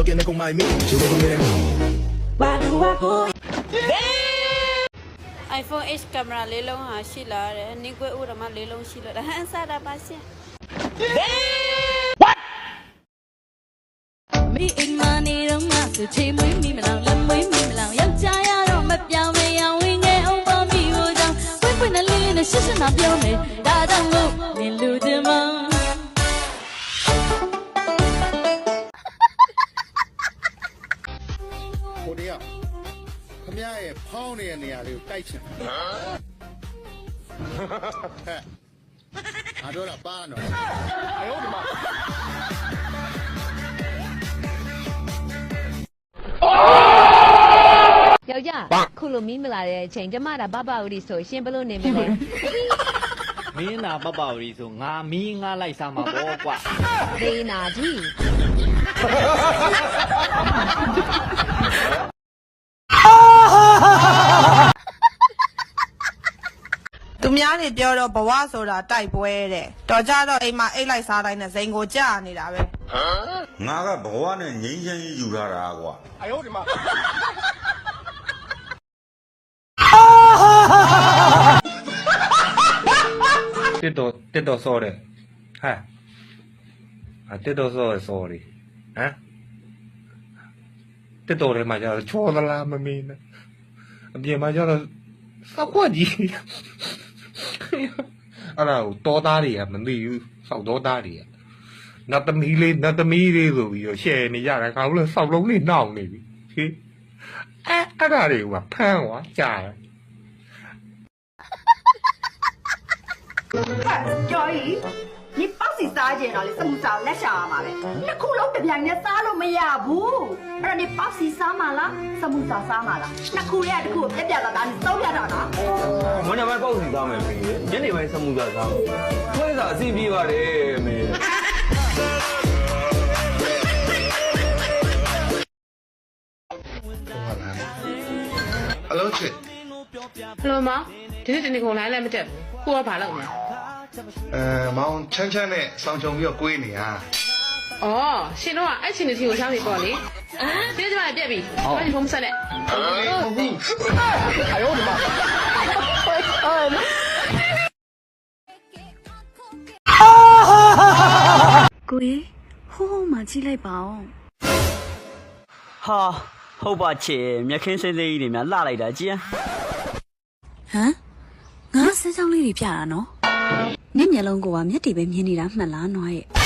mundo tiene con Miami. Yo no quiero iPhone H ကင်မရာလေးလုံးဟာရှိလာတယ်။နင်းကွဲဥရမလေးလုံးရှိလာတယ်။ဟန်စားတာပါရှင်မိအိမ်မနေတော့မှဆိုချေမွေးမိမလောင်လက်မွေးမိမလောင်ယောက်ျားရတော့မပြောင်းမရဝင်ငယ်အောင်ပါမိဖို့ကြောင့်ပွင့်ပွင့်နဲ့လေးလေးနဲ့ရှစ်ရှစ်နာပြောမယ်ဒါကြောင့်လို့နင်လူ ခမရရဲ့ဖောင်းနေတဲ့နေရာလေးကိုတိုက်ချင်ဟဲ့အားတော့ပါနော်အယောဒီမှာယောက်ျားခုလိုမီးမလာတဲ့အချိန်ကျမတာဘဘဦးဒီဆိုရှင်ဘလို့နေမလဲမင်းနာပပဝရီဆိုငါမီးငါလိုက်စားမှာပေါ့ကွာဒေးနာကြီး များတွေပြောတော့ဘဝဆိုတာတိုက်ပွဲတဲ့တော်ကြတော့အိမ်မှာအိတ်လိုက်စားတိုင်းနဲ့ဇိမ်ကိုကြာနေတာပဲငါကဘဝနဲ့ငြိမ်းချမ်းရေးယူထားတာကွာအယောဒီမှာတစ်တော်တစ်တော်စောတယ်ဟာအတစ်တော်စောရစောရီဟမ်တစ်တော်ထဲမှာကျတော့ချောသလားမမင်းနဲ့အပြင်မှာကျတော့စောက်ခွက်ကြီး အဲ့ဒါကိုတောသားတွေကမသိဘူးစောက်တောသားတွေကနတ်သမီးလေးနတ်သမီးလေးဆိုပြီးတော့ရှယ်နေကြတာကောင်လည်းစောက်လုံးလေးနှောင်နေပြီဟေးအဲ့အဲ့ဒါတွေကဖမ်းသွားကြာတယ်ကျော်ကြီး你ပေါက် စီစားကြင်တော့လေစမှုစာလက်ရှာရမှာပဲနှစ်ခုလုံးတစ်ပြိုင်နဲ့စားလို့မရဘူးအဲ့တော့你ပေါက်စီစားမှာလားစမှုစာစားမှာလားနှစ်ခုရဲ့တစ်ခုကိုပြက်ပြက်သားသားနဲ့သုံးရတော့နော်မနေ့ပိုင်းပေါ့စီသားမယ်ဖေညနေပိုင်းစမှုသားစားမယ်ခွဲစားအစီပြေးပါတယ်မေအလုံးချစ်ဟလိုမောင်ဒီနေ့တနေ့ကုန်လိုင်းလည်းမတက်ဘူးကိုကဘာလုပ်လဲ အဲမောင်ချမ်းချမ်းနဲ့ဆောင်းချုံပြီးတော့ကိုေးနေဟာဩရှင်တို့ကအဲ့ချင်းတစ်ထီကိုချောင်းနေပေါ့လေဒီကျမပြက်ပြီဘာဒီဖုန်းဆက်နဲ့ဟုတ်ဘူးအယောဒီမှာကိုရေဟိုးဟိုးမှကြည့်လိုက်ပါဦးဟာဟုတ်ပါချေမြက်ခင်းစိမ့်စိမ့်ကြီးတွေများလှလိုက်တာကြည်ဟမ်ငါစမ်းချောင်းလေးတွေပြတာနော် မျက်မျက်လုံးကမျက်တီပဲမြင်နေတာမှတ်လားနွားရဲ့